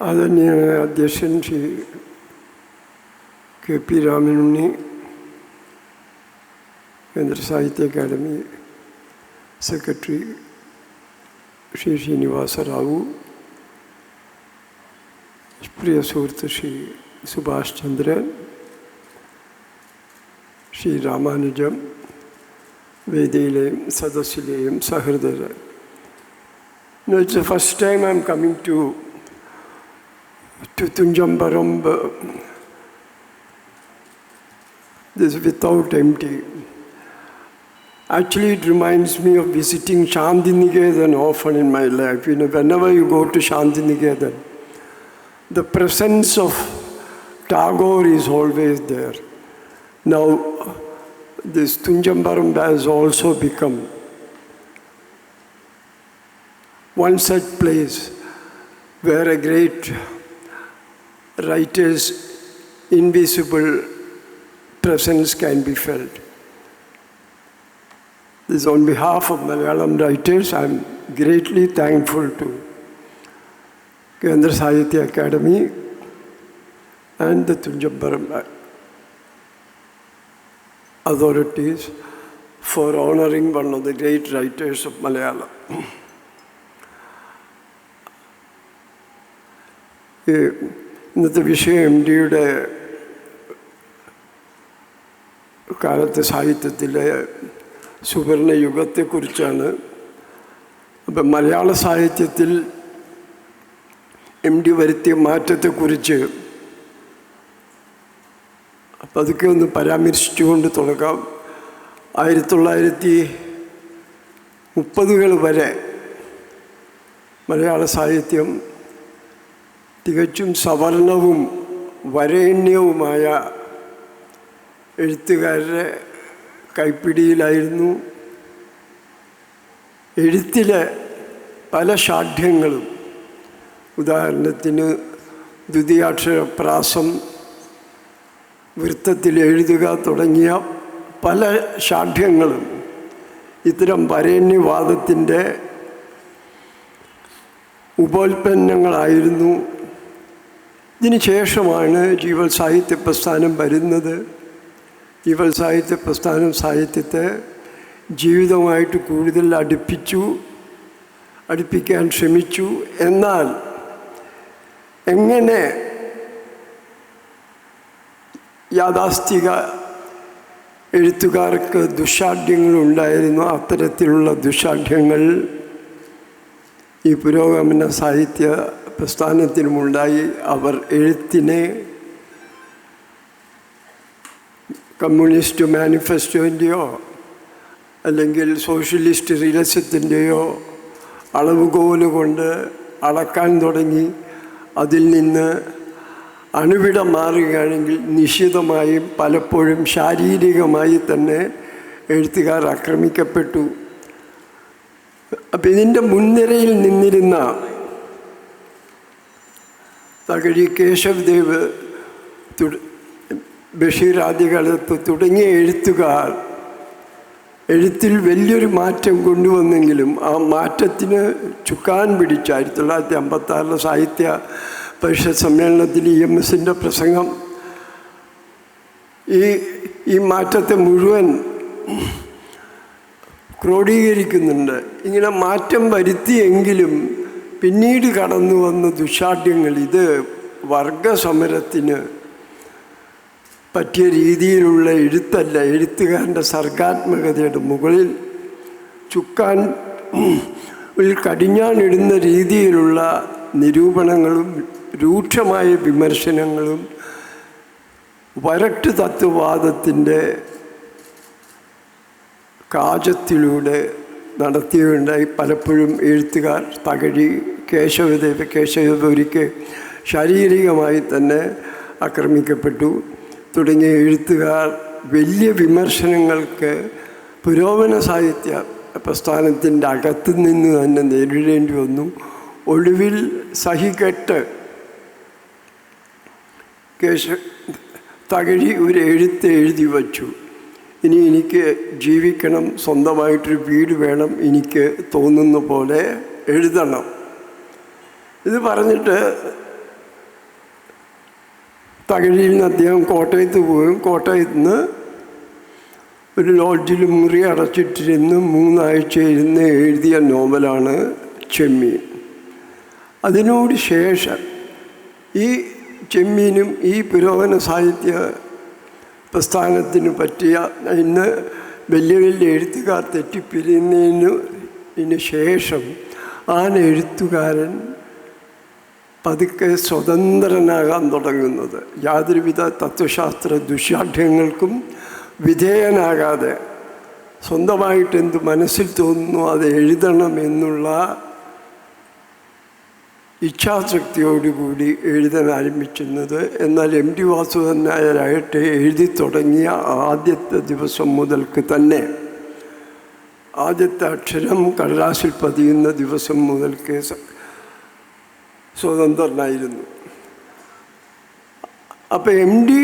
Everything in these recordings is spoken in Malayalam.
ആദരണീയനായ അധ്യക്ഷൻ Shri K P Ramanunni Kendra Sahitya Akademi secretary Shri Srinivasa Rao പ്രിയ സുഹൃത്ത് ശ്രീ സുഭാഷ് ചന്ദ്രൻ ശ്രീ രാമാനുജം വേദിയിലെയും സദസ്സിലെയും സഹൃദയർ. No, it's the first time I'm coming to to This is without empty. Actually, it reminds me of visiting Shantiniketan often in my life. You know, whenever you go to Shantiniketan, the presence of Tagore is always there. Now, this Tunjambaram has also become one such place where a great writer's invisible presence can be felt. This on behalf of Malayalam writers, I'm greatly thankful to Kendra Sahitya Academy and the Tunjambaram authorities for honoring one of the great writers of Malayalam. ഈ ഇന്നത്തെ വിഷയം എം ഡിയുടെ കാലത്തെ സാഹിത്യത്തിലെ സുവർണ യുഗത്തെക്കുറിച്ചാണ്. അപ്പം മലയാള സാഹിത്യത്തിൽ എം ഡി വരുത്തിയ മാറ്റത്തെക്കുറിച്ച് പതുക്കെ ഒന്ന് പരാമർശിച്ചുകൊണ്ട് തുടങ്ങാം. ആയിരത്തി തൊള്ളായിരത്തി മുപ്പതുകൾ വരെ മലയാള സാഹിത്യം തികച്ചും സവർണവും വരേണ്യവുമായ എഴുത്തുകാരുടെ കൈപ്പിടിയിലായിരുന്നു എഴുത്തിലെ പല ഷാഠ്യങ്ങളും ഉദാഹരണത്തിന് ദ്വിതീയാക്ഷരപ്രാസം വൃത്തത്തിൽ എഴുതുക തുടങ്ങിയ പല ഷാഠ്യങ്ങളും ഇത്തരം വരേണ്യവാദത്തിന്റെ ഉപോൽപ്പന്നങ്ങളായിരുന്നു ഇതിന് ശേഷമാണ് ജീവൽ സാഹിത്യ പ്രസ്ഥാനം വരുന്നത്. ജീവൽ സാഹിത്യ പ്രസ്ഥാനം സാഹിത്യത്തെ ജീവിതമായിട്ട് കൂടുതൽ അടുപ്പിച്ചു അടുപ്പിക്കാൻ ശ്രമിച്ചു. എന്നാൽ എങ്ങനെ യാഥാസ്ഥിക എഴുത്തുകാർക്ക് ദുഷാഠ്യങ്ങളുണ്ടായിരുന്നു അത്തരത്തിലുള്ള ദുഷാഢ്യങ്ങൾ ഈ പുരോഗമന സാഹിത്യ പ്രസ്ഥാനത്തിനുമുണ്ടായി അവർ എഴുത്തിനെ കമ്മ്യൂണിസ്റ്റ് മാനിഫെസ്റ്റോന്റെയോ അല്ലെങ്കിൽ സോഷ്യലിസ്റ്റ് റിലസ്യത്തിന്റെയോ അളവുകോൽ കൊണ്ട് അളക്കാൻ തുടങ്ങി. അതിൽ നിന്ന് അണുവിടം മാറുകയാണെങ്കിൽ നിശ്ചിതമായും പലപ്പോഴും ശാരീരികമായി തന്നെ എഴുത്തുകാർ ആക്രമിക്കപ്പെട്ടു. അപ്പം ഇതിന്റെ മുൻനിരയിൽ നിന്നിരുന്ന തകഴി കേശവദേവ് ബഷീർ ആദ്യകാലത്ത് തുടങ്ങിയ എഴുത്തുകാർ എഴുത്തിൽ വലിയൊരു മാറ്റം കൊണ്ടുവന്നെങ്കിലും ആ മാറ്റത്തിന് ചുക്കാൻ പിടിച്ച ആയിരത്തി തൊള്ളായിരത്തി അമ്പത്താറിലെ സാഹിത്യ പരിഷത്ത് സമ്മേളനത്തിൽ ഇ എം എസിന്റെ പ്രസംഗം ഈ ഈ മാറ്റത്തെ മുഴുവൻ ക്രോഡീകരിക്കുന്നുണ്ട്. ഇങ്ങനെ മാറ്റം വരുത്തിയെങ്കിലും പിന്നീട് കടന്നു വന്ന ദുശാഠ്യങ്ങൾ ഇത് വർഗസമരത്തിന് പറ്റിയ രീതിയിലുള്ള എഴുത്തല്ല. എഴുത്തുകാരന്റെ സർഗാത്മകതയുടെ മുകളിൽ ചുക്കാൻ കടിഞ്ഞാണിടുന്ന രീതിയിലുള്ള നിരൂപണങ്ങളും രൂക്ഷമായ വിമർശനങ്ങളും വരട്ട് തത്വവാദത്തിന്റെ കാജത്തിലൂടെ നടത്തിയുണ്ടായി. പലപ്പോഴും എഴുത്തുകാർ തകഴി കേശവദേവ ഒരിക്കൽ ശാരീരികമായി തന്നെ ആക്രമിക്കപ്പെട്ടു. തുടങ്ങിയ എഴുത്തുകാർ വലിയ വിമർശനങ്ങൾക്ക് പുരോഗമന സാഹിത്യ പ്രസ്ഥാനത്തിന്റെ അകത്തു നിന്ന് തന്നെ നേരിടേണ്ടി വന്നു. ഒടുവിൽ സഹികെട്ട് കേശ തകഴി ഒരു എഴുത്ത് എഴുതി വച്ചു. ഇനി എനിക്ക് ജീവിക്കണം സ്വന്തമായിട്ടൊരു വീട് വേണം എനിക്ക് തോന്നുന്ന പോലെ എഴുതണം. ഇത് പറഞ്ഞിട്ട് തകഴിയിൽ നിന്ന് അദ്ദേഹം കോട്ടയത്ത് പോയും. കോട്ടയത്ത് നിന്ന് ഒരു ലോഡ്ജിൽ മുറി അടച്ചിട്ടിരുന്ന് മൂന്നാഴ്ച ഇരുന്ന് എഴുതിയ നോവലാണ് ചെമ്മീൻ. അതിനോട് ശേഷം ഈ ചെമ്മീനും ഈ പുരോഗമന സാഹിത്യ പ്രസ്ഥാനത്തിന് പറ്റിയ ഇന്ന് വലിയ വലിയ എഴുത്തുകാർ തെറ്റിപ്പിരിയുന്നതിന് ശേഷം ആ എഴുത്തുകാരൻ പതുക്കെ സ്വതന്ത്രനാകാൻ തുടങ്ങുന്നത്. യാതൊരുവിധ തത്വശാസ്ത്ര ദുശാഠ്യങ്ങൾക്കും വിധേയനാകാതെ സ്വന്തമായിട്ട് എന്ത് മനസ്സിൽ തോന്നുന്നു അത് എഴുതണം എന്നുള്ള ഇച്ഛാശക്തിയോടുകൂടി എഴുതാൻ ആരംഭിക്കുന്നത് എന്നാൽ എം ടി വാസുദേവൻ നായരായിട്ട് എഴുതി തുടങ്ങിയ ആദ്യത്തെ ദിവസം മുതൽക്ക് തന്നെ ആദ്യത്തെ അക്ഷരം കടലാസിൽ പതിയുന്ന ദിവസം മുതൽക്ക് സ്വതന്ത്രനായിരുന്നു. അപ്പോൾ എം ഡി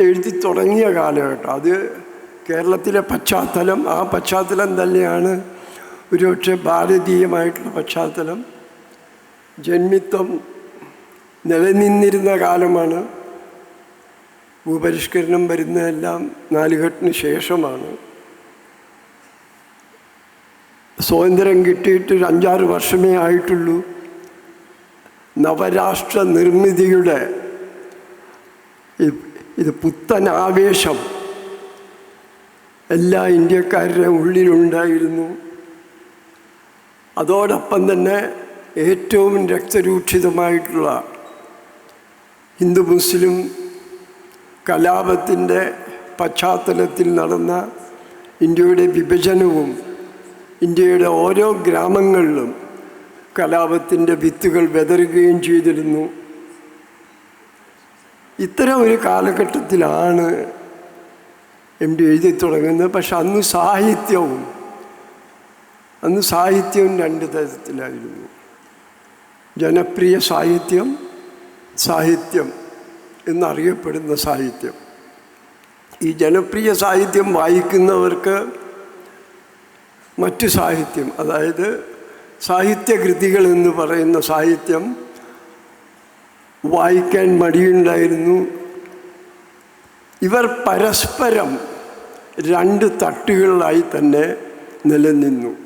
എഴുതി തുടങ്ങിയ കാലഘട്ടം അത് കേരളത്തിലെ പശ്ചാത്തലം ആ പശ്ചാത്തലം തന്നെയാണ് ഒരുപക്ഷെ ഭാരതീയമായിട്ടുള്ള പശ്ചാത്തലം. ജന്മിത്വം നിലനിന്നിരുന്ന കാലമാണ്. ഭൂപരിഷ്കരണം വരുന്നതെല്ലാം നാലുകെട്ടിന് ശേഷമാണ്. സ്വാതന്ത്ര്യം കിട്ടിയിട്ട് ഒരു അഞ്ചാറ് വർഷമേ ആയിട്ടുള്ളൂ. നവരാഷ്ട്ര നിർമ്മിതിയുടെ ഇത് പുത്തൻ ആവേശം എല്ലാ ഇന്ത്യക്കാരുടെ ഉള്ളിലുണ്ടായിരുന്നു. അതോടൊപ്പം തന്നെ ഏറ്റവും രക്തരൂക്ഷിതമായിട്ടുള്ള ഹിന്ദു മുസ്ലിം കലാപത്തിന്റെ പശ്ചാത്തലത്തിൽ നടന്ന ഇന്ത്യയുടെ വിഭജനവും ഇന്ത്യയുടെ ഓരോ ഗ്രാമങ്ങളിലും കലാപത്തിന്റെ വിത്തുകൾ വിതറുകയും ചെയ്തിരുന്നു. ഇത്തരം ഒരു കാലഘട്ടത്തിലാണ് എം ഡി എഴുതി തുടങ്ങുന്നത്. പക്ഷെ അന്ന് സാഹിത്യവും അന്ന് സാഹിത്യവും രണ്ട് തരത്തിലായിരുന്നു. ജനപ്രിയ സാഹിത്യം സാഹിത്യം എന്നറിയപ്പെടുന്ന സാഹിത്യം. ഈ ജനപ്രിയ സാഹിത്യം വായിക്കുന്നവർക്ക് മറ്റു സാഹിത്യം അതായത് സാഹിത്യകൃതികൾ എന്ന് പറയുന്ന സാഹിത്യം വായിക്കാൻ മടിയുണ്ടായിരുന്നു. ഇവർ പരസ്പരം രണ്ട് തട്ടുകളിലായി തന്നെ നിലനിന്നു.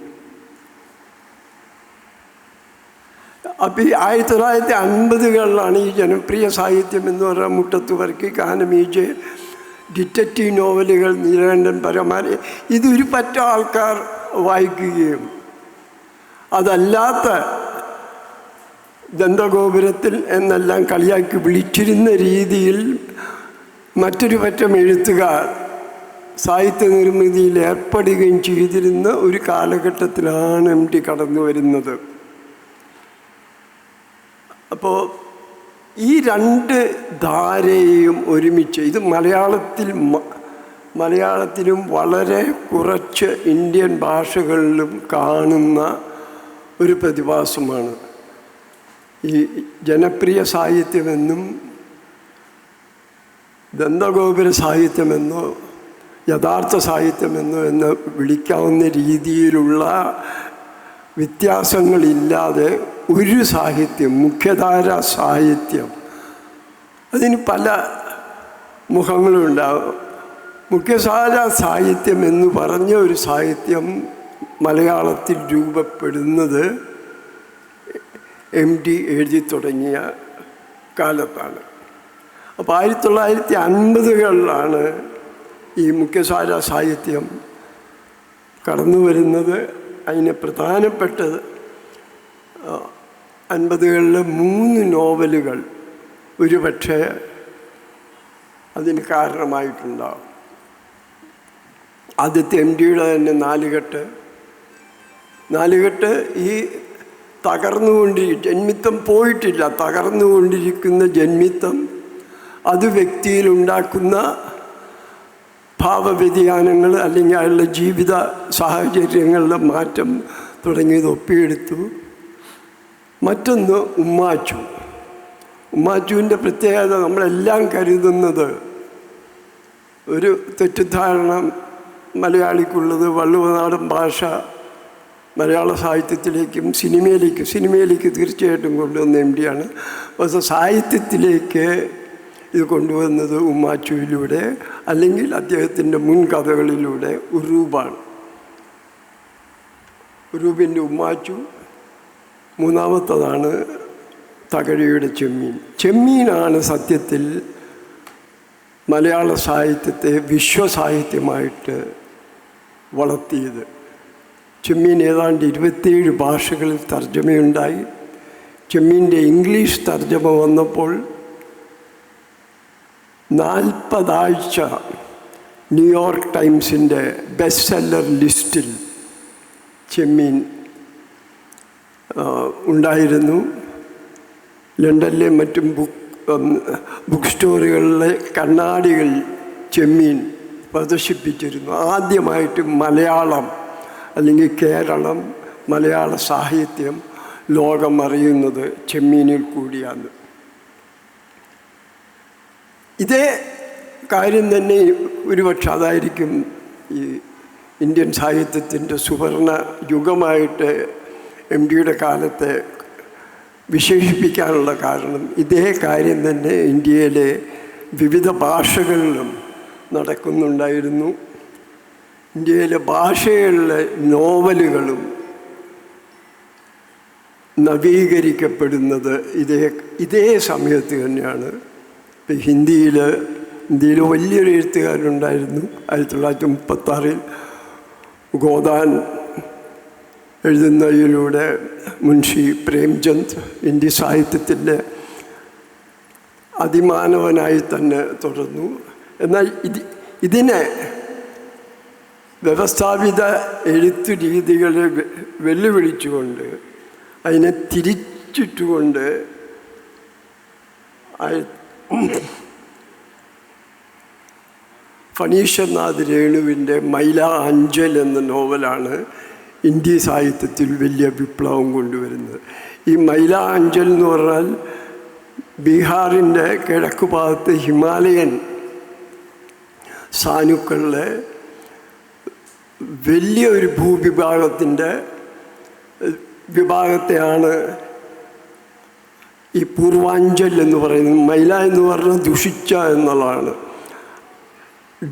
അപ്പം ഈ ആയിരത്തി തൊള്ളായിരത്തി അൻപതുകളിലാണ് ഈ ജനപ്രിയ സാഹിത്യം എന്ന് പറയുന്ന മുട്ടത്ത് വർക്കി കാനമീജ് ഡിറ്റക്റ്റീവ് നോവലുകൾ നീലകണ്ഠൻ പരമാരി. ഇതൊരു പറ്റ ആൾക്കാർ വായിക്കുകയും അതല്ലാത്ത ദന്തഗോപുരത്തിൽ എന്നെല്ലാം കളിയാക്കി വിളിച്ചിരുന്ന രീതിയിൽ മറ്റൊരു പറ്റം എഴുത്തുകാർ സാഹിത്യ നിർമ്മിതിയിൽ ഏർപ്പെടുകയും ചെയ്തിരുന്ന ഒരു കാലഘട്ടത്തിലാണ് എം ടി കടന്നു വരുന്നത്. അപ്പോൾ ഈ രണ്ട് ധാരയെയും ഒരുമിച്ച് ഇത് മലയാളത്തിൽ മലയാളത്തിലും വളരെ കുറച്ച് ഇന്ത്യൻ ഭാഷകളിലും കാണുന്ന ഒരു പ്രതിഭാസമാണ്. ഈ ജനപ്രിയ സാഹിത്യമെന്നും ദന്തഗോപുര സാഹിത്യമെന്നോ യഥാർത്ഥ സാഹിത്യമെന്നോ എന്ന് വിളിക്കാവുന്ന രീതിയിലുള്ള വ്യത്യാസങ്ങളില്ലാതെ ഒരു സാഹിത്യം മുഖ്യധാര സാഹിത്യം അതിന് പല മുഖങ്ങളുണ്ടാവും. മുഖ്യധാര സാഹിത്യം എന്ന് പറഞ്ഞ ഒരു സാഹിത്യം മലയാളത്തിൽ രൂപപ്പെടുന്നത് എം ഡി എഴുതി തുടങ്ങിയ കാലത്താണ്. അപ്പോൾ ആയിരത്തി തൊള്ളായിരത്തി അൻപതുകളിലാണ് ഈ മുഖ്യസാര സാഹിത്യം കടന്നു വരുന്നത്. അതിന് പ്രധാനപ്പെട്ടത് അൻപതുകളിലെ മൂന്ന് നോവലുകൾ ഒരുപക്ഷെ അതിന് കാരണമായിട്ടുണ്ടാവും. ആദ്യത്തെ എം ഡിയുടെ തന്നെ നാലുകെട്ട് നാലുകെട്ട് ഈ തകർന്നുകൊണ്ടി ജന്മിത്തം പോയിട്ടില്ല. തകർന്നുകൊണ്ടിരിക്കുന്ന ജന്മിത്തം അത് വ്യക്തിയിലുണ്ടാക്കുന്ന ഭാവവ്യതിയാനങ്ങൾ അല്ലെങ്കിൽ അയാളുടെ ജീവിത സാഹചര്യങ്ങളുടെ മാറ്റം തുടങ്ങിയത് ഒപ്പിയെടുത്തു. മറ്റൊന്ന് ഉമ്മാച്ചു. ഉമ്മാച്ചുവിന്റെ പ്രത്യേകത നമ്മളെല്ലാം കരുതുന്നത് ഒരു തെറ്റിദ്ധാരണ മലയാളിക്കുള്ളത് വള്ളുവനാടൻ ഭാഷ മലയാള സാഹിത്യത്തിലേക്കും സിനിമയിലേക്കും സിനിമയിലേക്ക് തീർച്ചയായിട്ടും കൊണ്ടുവന്ന എം ഡിയാണ് പക്ഷേ സാഹിത്യത്തിലേക്ക് ഇത് കൊണ്ടുവന്നത് ഉമ്മാച്ചുവിലൂടെ അല്ലെങ്കിൽ അദ്ദേഹത്തിന്റെ മുൻകഥകളിലൂടെ ഉറൂബാണ്. ഉറൂബിന്റെ ഉമ്മാച്ചു മൂന്നാമത്തതാണ് തകഴിയുടെ ചെമ്മീൻ. ചെമ്മീനാണ് സത്യത്തിൽ മലയാള സാഹിത്യത്തെ വിശ്വസാഹിത്യമായിട്ട് വളർത്തിയത്. ചെമ്മീൻ ഏതാണ്ട് ഇരുപത്തിയേഴ് ഭാഷകളിൽ തർജമയുണ്ടായി. ചെമ്മീന്റെ ഇംഗ്ലീഷ് തർജമ വന്നപ്പോൾ നാൽപ്പതാഴ്ച ന്യൂയോർക്ക് ടൈംസിന്റെ ബെസ്റ്റ് സെല്ലർ ലിസ്റ്റിൽ ചെമ്മീൻ ഉണ്ടായിരുന്നു. ലണ്ടനിലെ മറ്റും ബുക്ക് ബുക്ക് സ്റ്റോറുകളിലെ കണ്ണാടികൾ ചെമ്മീൻ പ്രദർശിപ്പിച്ചിരുന്നു. ആദ്യമായിട്ട് മലയാളം അല്ലെങ്കിൽ കേരളം മലയാള സാഹിത്യം ലോകം അറിയുന്നത് ചെമ്മീനിൽ കൂടിയാണ്. ഇതേ കാര്യം തന്നെ ഒരുപക്ഷെ അതായിരിക്കും ഈ ഇന്ത്യൻ സാഹിത്യത്തിന്റെ സുവർണ യുഗമായിട്ട് എം ഡിയുടെ കാലത്തെ വിശേഷിപ്പിക്കാനുള്ള കാരണം ഇതേ കാര്യം തന്നെ ഇന്ത്യയിലെ വിവിധ ഭാഷകളിലും നടക്കുന്നുണ്ടായിരുന്നു. ഇന്ത്യയിലെ ഭാഷകളിലെ നോവലുകളും നവീകരിക്കപ്പെടുന്നത് ഇതേ ഇതേ സമയത്ത് തന്നെയാണ്. ഇപ്പം ഹിന്ദിയിൽ ഇന്ത്യയിൽ വലിയൊരു എഴുത്തുകാരുണ്ടായിരുന്നു ആയിരത്തി തൊള്ളായിരത്തി മുപ്പത്താറിൽ ഗോദാൻ എഴുതുന്നതിലൂടെ മുൻഷി പ്രേംചന്ദ് ഇന്ത്യ സാഹിത്യത്തിന്റെ അതിമാനവനായി തന്നെ തുടർന്നു. എന്നാൽ ഇത് ഇതിനെ വ്യവസ്ഥാപിത എഴുത്തു രീതികളെ വെല്ലുവിളിച്ചുകൊണ്ട് അതിനെ തിരിച്ചിട്ടുകൊണ്ട് ഫണീശ്വരനാഥ് രേണുവിന്റെ മൈല അഞ്ചൽ എന്ന നോവലാണ് ഇന്ത്യ സാഹിത്യത്തിൽ വലിയ വിപ്ലവം കൊണ്ടുവരുന്നത്. ഈ മൈല അഞ്ചൽ എന്ന് പറഞ്ഞാൽ ബീഹാറിന്റെ കിഴക്ക് ഭാഗത്ത് ഹിമാലയൻ സാനുക്കളിലെ വലിയ ഒരു ഭൂവിഭാഗത്തിന്റെ വിഭാഗത്തെയാണ് ഈ പൂർവാഞ്ചൽ എന്ന് പറയുന്നത് മൈല എന്ന് പറഞ്ഞാൽ ദുഷിച്ച എന്നുള്ളതാണ്.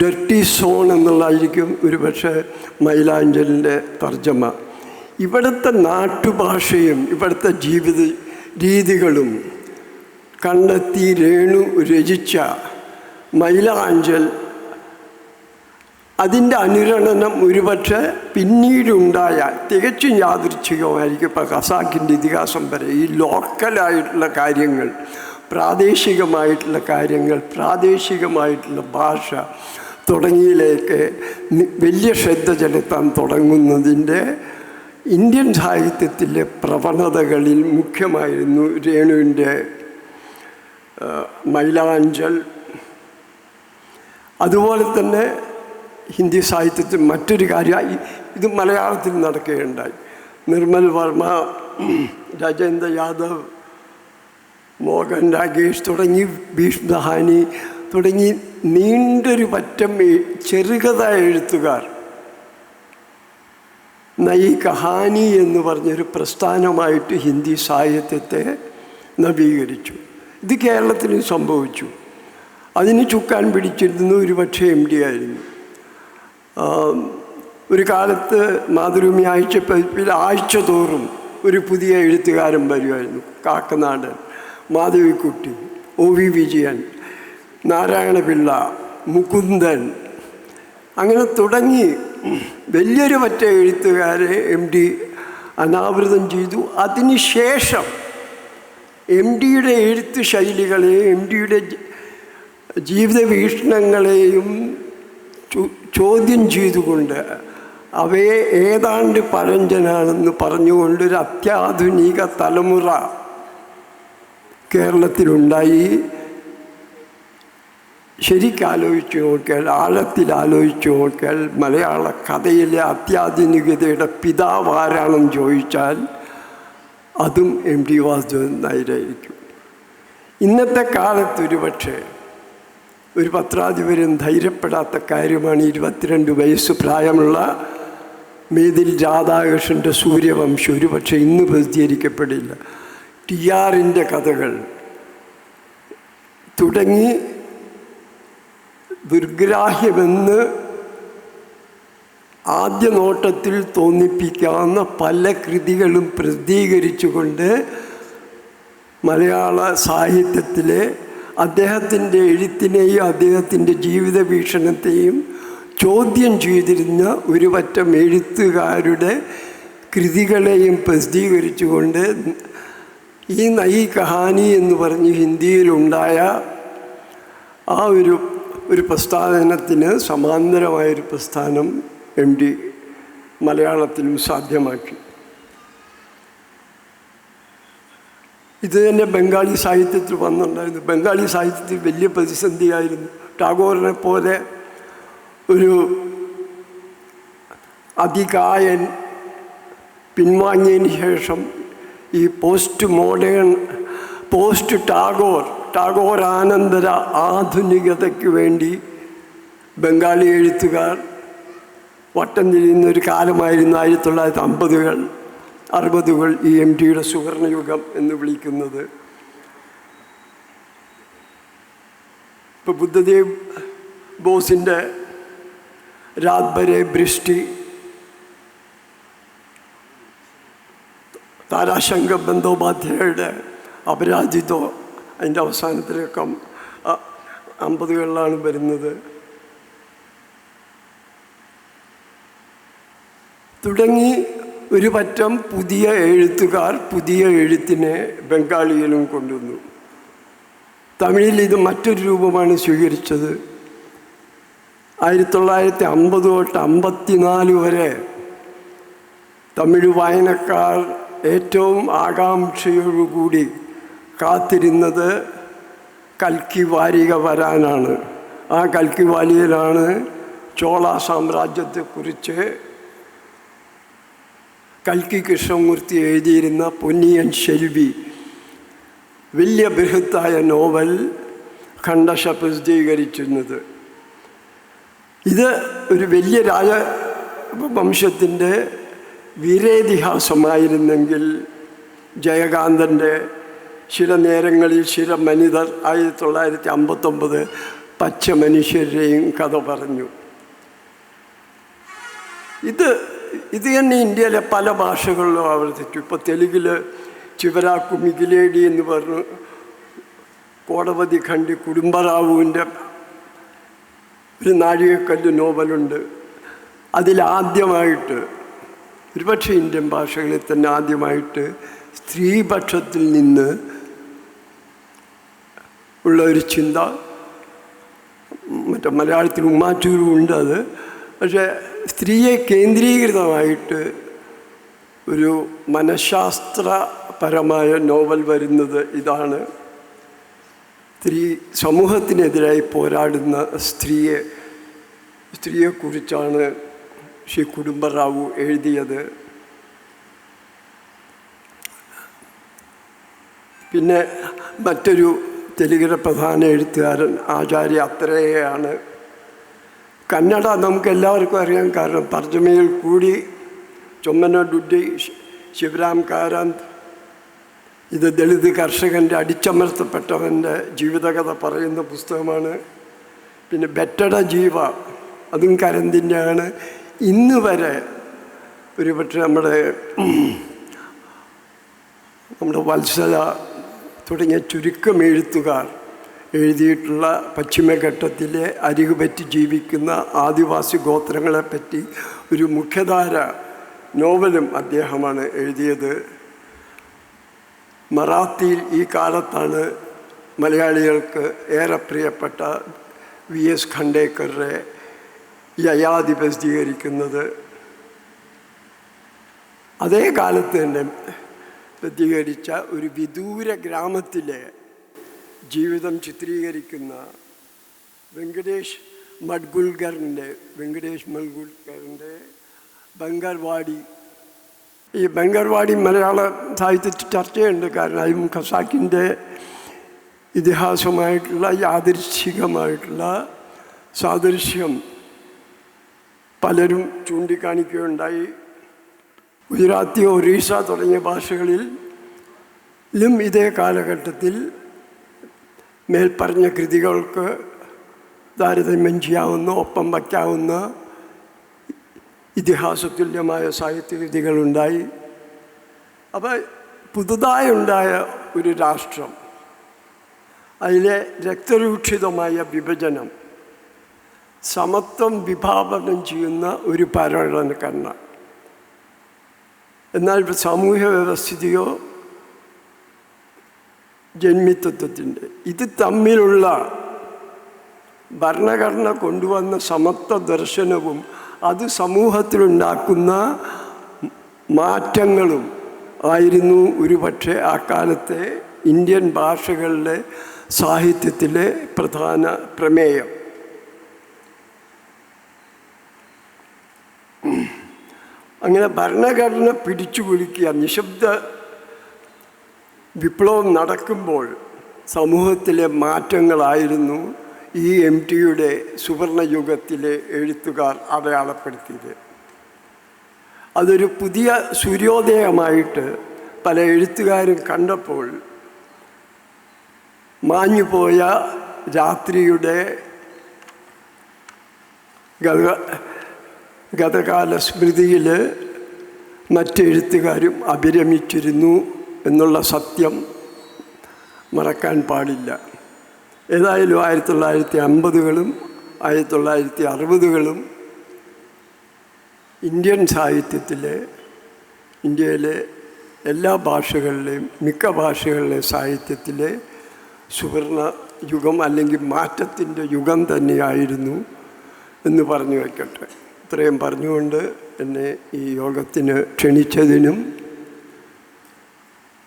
ഡർട്ടി സോൺ എന്നുള്ളതായിരിക്കും ഒരു പക്ഷേ മൈലാഞ്ചലിന്റെ തർജമ. ഇവിടുത്തെ നാട്ടുഭാഷയും ഇവിടുത്തെ ജീവിത രീതികളും കണ്ടെത്തി രേണു രചിച്ച മൈലാഞ്ചൽ അതിന്റെ അനുരണനം ഒരുപക്ഷെ പിന്നീടുണ്ടായ തികച്ചും യാദൃച്ഛികമായിരിക്കും ഇപ്പോൾ ഖസാക്കിന്റെ ഇതിഹാസം വരെ. ഈ ലോക്കലായിട്ടുള്ള കാര്യങ്ങൾ പ്രാദേശികമായിട്ടുള്ള കാര്യങ്ങൾ പ്രാദേശികമായിട്ടുള്ള ഭാഷ തുടങ്ങിയിലേക്ക് വലിയ ശ്രദ്ധ ചെലുത്താൻ തുടങ്ങുന്നതിന്റെ ഇന്ത്യൻ സാഹിത്യത്തിലെ പ്രവണതകളിൽ മുഖ്യമായിരുന്നു രേണുവിന്റെ മൈലാഞ്ചൽ. അതുപോലെ തന്നെ ഹിന്ദി സാഹിത്യത്തിൽ മറ്റൊരു കാര്യമായി ഇത് മലയാളത്തിൽ നടക്കുകയുണ്ടായി. നിർമ്മൽ വർമ്മ രാജേന്ദ്ര യാദവ് മോഹൻ രാഗേഷ് തുടങ്ങി ഭീഷ്മ ദഹാനി തുടങ്ങി നീണ്ടൊരു പറ്റം ചെറുകഥ എഴുത്തുകാർ. നയി കഹാനി എന്ന് പറഞ്ഞൊരു പ്രസ്ഥാനമായിട്ട് ഹിന്ദി സാഹിത്യത്തെ നവീകരിച്ചു. ഇത് കേരളത്തിലും സംഭവിച്ചു. അതിന് ചുക്കാൻ പിടിച്ചിരുന്നു ഒരു പക്ഷേ എം ഡി ആയിരുന്നു. ഒരു കാലത്ത് മാതൃഭൂമി ആഴ്ച പതിപ്പിൽ ആഴ്ച തോറും ഒരു പുതിയ എഴുത്തുകാരൻ വരുമായിരുന്നു. Kakkanadan Madhavikutty O V Vijayan Narayanapillai Mukundan. അങ്ങനെ തുടങ്ങി വലിയൊരു മറ്റ എഴുത്തുകാരെ എം ഡി അനാവൃതം ചെയ്തു. അതിനുശേഷം എം ഡിയുടെ എഴുത്ത് ശൈലികളെയും എം ഡിയുടെ ജീവിത വീക്ഷണങ്ങളെയും ചോദ്യം ചെയ്തുകൊണ്ട് അവയെ ഏതാണ്ട് പഴഞ്ചനാണെന്ന് പറഞ്ഞുകൊണ്ട് ഒരു അത്യാധുനിക തലമുറ കേരളത്തിലുണ്ടായി. ശരിക്കാലോചിച്ച് നോക്കിയാൽ ആഴത്തിൽ ആലോചിച്ച് നോക്കിയാൽ മലയാള കഥയിലെ അത്യാധുനികതയുടെ പിതാവ് ആരാണെന്ന് ചോദിച്ചാൽ അതും എം ടി വാസുദേവൻ നായരായിരിക്കും. ഇന്നത്തെ കാലത്ത് ഒരുപക്ഷെ ഒരു പത്രാധിപരും ധൈര്യപ്പെടാത്ത കാര്യമാണ് ഇരുപത്തിരണ്ട് വയസ്സ് പ്രായമുള്ള മേതിൽ രാധാകൃഷ്ണന്റെ സൂര്യവംശം. ഒരുപക്ഷെ ഇന്ന് പ്രസിദ്ധീകരിക്കപ്പെടില്ല. ടി ആറിന്റെ കഥകൾ തുടങ്ങി ദുർഗ്രാഹ്യമെന്ന് ആദ്യ നോട്ടത്തിൽ തോന്നിപ്പിക്കാവുന്ന പല കൃതികളും പ്രസിദ്ധീകരിച്ചുകൊണ്ട് മലയാള സാഹിത്യത്തിലെ അദ്ദേഹത്തിന്റെ എഴുത്തിനെയും അദ്ദേഹത്തിന്റെ ജീവിത വീക്ഷണത്തെയും ചോദ്യം ചെയ്തിരുന്ന ഒരു പറ്റം എഴുത്തുകാരുടെ കൃതികളെയും പ്രസിദ്ധീകരിച്ചുകൊണ്ട് ഈ നൈ കഹാനി എന്ന് പറഞ്ഞ് ഹിന്ദിയിലുണ്ടായ ആ ഒരു ഒരു പ്രസ്ഥാനത്തിന് സമാന്തരമായൊരു പ്രസ്ഥാനം എം ഡി മലയാളത്തിലും സാധ്യമാക്കി. ഇത് തന്നെ ബംഗാളി സാഹിത്യത്തിൽ വന്നിട്ടുണ്ടായിരുന്നു. ബംഗാളി സാഹിത്യത്തിൽ വലിയ പ്രതിസന്ധിയായിരുന്നു. ടാഗോറിനെ പോലെ ഒരു അതികായൻ പിൻവാങ്ങിയതിന് ശേഷം ഈ പോസ്റ്റ് മോഡേൺ പോസ്റ്റ് ടാഗോർ ആനന്തര ആധുനികതയ്ക്ക് വേണ്ടി ബംഗാളി എഴുത്തുകാർ വട്ടം തിരിയുന്ന ഒരു കാലമായിരുന്നു ആയിരത്തി തൊള്ളായിരത്തി അമ്പതുകൾ. അറുപതുകൾ ഈ എം ടിയുടെ സുവർണയുഗം എന്ന് വിളിക്കുന്നത്. ഇപ്പോൾ ബുദ്ധദേവ് ബോസിന്റെ രാത്ബരെ ബൃഷ്ടി താരാശങ്ക ബന്ദോപാധ്യായയുടെ അപരാജിതോ അതിന്റെ അവസാനത്തിലൊക്കെ അമ്പതുകളിലാണ് വരുന്നത്. തുടങ്ങി ഒരു പറ്റം പുതിയ എഴുത്തുകാർ പുതിയ എഴുത്തിനെ ബംഗാളിയിലും കൊണ്ടുവന്നു. തമിഴിൽ ഇത് മറ്റൊരു രൂപമാണ് സ്വീകരിച്ചത്. ആയിരത്തി തൊള്ളായിരത്തി അമ്പത് തൊട്ട് അമ്പത്തിനാല് വരെ തമിഴ് വായനക്കാർ ഏറ്റവും ആകാംക്ഷയോടുകൂടി കാത്തിരുന്നത് കൽക്കി വാരിക വരാനാണ്. ആ കൽക്കി വാരികയിലാണ് ചോള സാമ്രാജ്യത്തെക്കുറിച്ച് കൽക്കി കൃഷ്ണമൂർത്തി എഴുതിയിരുന്ന പൊന്നിയൻ ശെൽവി. വലിയ ബൃഹത്തായ നോവൽ ഖണ്ഡശ പ്രസിദ്ധീകരിച്ചിരുന്നത് ഇത് ഒരു വലിയ രാജ വംശത്തിന്റെ വീരേതിഹാസമായിരുന്നെങ്കിൽ ജയകാന്തന്റെ ചില നേരങ്ങളിൽ ചില മനിതർ ആയിരത്തി തൊള്ളായിരത്തി അമ്പത്തൊമ്പത് പച്ച മനുഷ്യരുടെയും കഥ പറഞ്ഞു. ഇത് ഇത് തന്നെ ഇന്ത്യയിലെ പല ഭാഷകളിലും ആവർത്തിച്ചു. ഇപ്പോൾ തെലുങ്കിൽ ചിവരാക്കു മിഗിലേടി എന്ന് പറഞ്ഞു കോടവതി ഖണ്ഡി കുടുംബറാവുവിന്റെ ഒരു നാഴികക്കല്ല് നോവലുണ്ട്. അതിലാദ്യമായിട്ട് ഒരുപക്ഷെ ഇന്ത്യൻ ഭാഷകളിൽ തന്നെ ആദ്യമായിട്ട് സ്ത്രീപക്ഷത്തിൽ നിന്ന് ഉള്ള ഒരു ചിന്ത മറ്റേ മലയാളത്തിൽ ഉമ്മാറ്റൂരും ഉണ്ട് അത്. പക്ഷേ സ്ത്രീയെ കേന്ദ്രീകൃതമായിട്ട് ഒരു മനഃശാസ്ത്രപരമായ നോവൽ വരുന്നത് ഇതാണ്. സ്ത്രീ സമൂഹത്തിനെതിരായി പോരാടുന്ന സ്ത്രീയെ സ്ത്രീയെക്കുറിച്ചാണ് ശ്രീ കുടുംബറാവു എഴുതിയത്. പിന്നെ മറ്റൊരു തെലുങ്കിലെ പ്രധാന എഴുത്തുകാരൻ ആചാര്യ അത്രയാണ് കന്നഡ നമുക്ക് എല്ലാവർക്കും അറിയാം. കാരണം തർജമയിൽ കൂടി ചുമ്മന ഡുഡി ശിവരാം കാരാന്ത് ഇത് ദളിത് കർഷകന്റെ അടിച്ചമർത്തപ്പെട്ടവന്റെ ജീവിതകഥ പറയുന്ന പുസ്തകമാണ്. പിന്നെ ബെറ്റട ജീവ അതും കരന്തിന്റെയാണ് ഇന്ന് വരെ ഒരുപക്ഷെ നമ്മുടെ നമ്മുടെ വത്സല തുടങ്ങിയ ചുരുക്കം എഴുത്തുകാർ എഴുതിയിട്ടുള്ള പശ്ചിമഘട്ടത്തിലെ അരികുപറ്റി ജീവിക്കുന്ന ആദിവാസി ഗോത്രങ്ങളെപ്പറ്റി ഒരു മുഖ്യധാര നോവലും അദ്ദേഹമാണ് എഴുതിയത്. മറാത്തിയിൽ ഈ കാലത്താണ് മലയാളികൾക്ക് ഏറെ പ്രിയപ്പെട്ട വി എസ് ഖണ്ടേക്കറുടെ യയാതി പ്രസിദ്ധീകരിക്കുന്നത് അതേ കാലത്ത് തന്നെ പ്രസിദ്ധീകരിച്ച ഒരു വിദൂര ഗ്രാമത്തിലെ ജീവിതം ചിത്രീകരിക്കുന്ന വെങ്കടേഷ് മഡ്ഗുൽഗറിന്റെ വെങ്കടേഷ് മഡ്ഗുൽഗറിന്റെ ബംഗർവാടി. ഈ ബംഗർവാടി മലയാള സാഹിത്യത്തിൽ ചർച്ചയുണ്ട്. കാരണം അതും ഖസാക്കിന്റെ ഇതിഹാസമായിട്ടുള്ള യാദൃശികമായിട്ടുള്ള സാദൃശ്യം പലരും ചൂണ്ടിക്കാണിക്കുകയുണ്ടായി. ഗുജറാത്തി ഒറീസ തുടങ്ങിയ ഭാഷകളിലും ഇതേ കാലഘട്ടത്തിൽ മേൽപ്പറഞ്ഞ കൃതികൾക്ക് താരതമ്യം ചെയ്യാവുന്ന ഒപ്പം വയ്ക്കാവുന്ന ഇതിഹാസതുല്യമായ സാഹിത്യകൃതികളുണ്ടായി. അപ്പോൾ പുതുതായി ഉണ്ടായ ഒരു രാഷ്ട്രം. അതിലെ രക്തരൂക്ഷിതമായ വിഭജനം സമത്വം വിഭാവനം ചെയ്യുന്ന ഒരു കണ്ണ എന്നാൽ സാമൂഹ്യ വ്യവസ്ഥിതിയോ ജന്മിത്വത്തിന്റെ ഇത് തമ്മിലുള്ള ഭരണഘടന കൊണ്ടുവന്ന സമത്വ ദർശനവും അത് സമൂഹത്തിലുണ്ടാക്കുന്ന മാറ്റങ്ങളും ആയിരുന്നു ഒരുപക്ഷെ ആ കാലത്തെ ഇന്ത്യൻ ഭാഷകളിലെ സാഹിത്യത്തിലെ പ്രധാന പ്രമേയം. അങ്ങനെ ഭരണഘടന പിടിച്ചു കുലുക്കിയ നിശബ്ദ വിപ്ലവം നടക്കുമ്പോൾ സമൂഹത്തിലെ മാറ്റങ്ങളായിരുന്നു ഈ എം ടിയുടെ സുവർണയുഗത്തിലെ എഴുത്തുകാർ അടയാളപ്പെടുത്തിയത്. അതൊരു പുതിയ സൂര്യോദയമായിട്ട് പല എഴുത്തുകാരും കണ്ടപ്പോൾ മാഞ്ഞുപോയ രാത്രിയുടെ ഗത ഗതകാല സ്മൃതിയിൽ മറ്റെഴുത്തുകാരും അഭിരമിച്ചിരുന്നു. എന്നുള്ള സത്യം മറക്കാൻ പാടില്ല. ഏതായാലും ആയിരത്തി തൊള്ളായിരത്തി അമ്പതുകളും ആയിരത്തി തൊള്ളായിരത്തി അറുപതുകളും ഇന്ത്യൻ സാഹിത്യത്തിലെ ഇന്ത്യയിലെ എല്ലാ ഭാഷകളിലെയും മിക്ക ഭാഷകളിലെ സാഹിത്യത്തിലെ സുവർണ യുഗം അല്ലെങ്കിൽ മാറ്റത്തിന്റെ യുഗം തന്നെയായിരുന്നു എന്ന് പറഞ്ഞു വയ്ക്കട്ടെ. ഇത്രയും പറഞ്ഞുകൊണ്ട് എന്നെ ഈ യോഗത്തിന് ക്ഷണിച്ചതിനും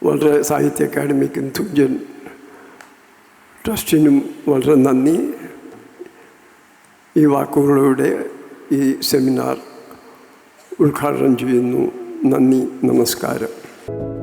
വളരെ സാഹിത്യ അക്കാദമിക്കും തുഞ്ചൻ ട്രസ്റ്റിനും വളരെ നന്ദി. ഈ വാക്കുകളോടെ ഈ സെമിനാർ ഉദ്ഘാടനം ചെയ്യുന്നു. നന്ദി നമസ്കാരം.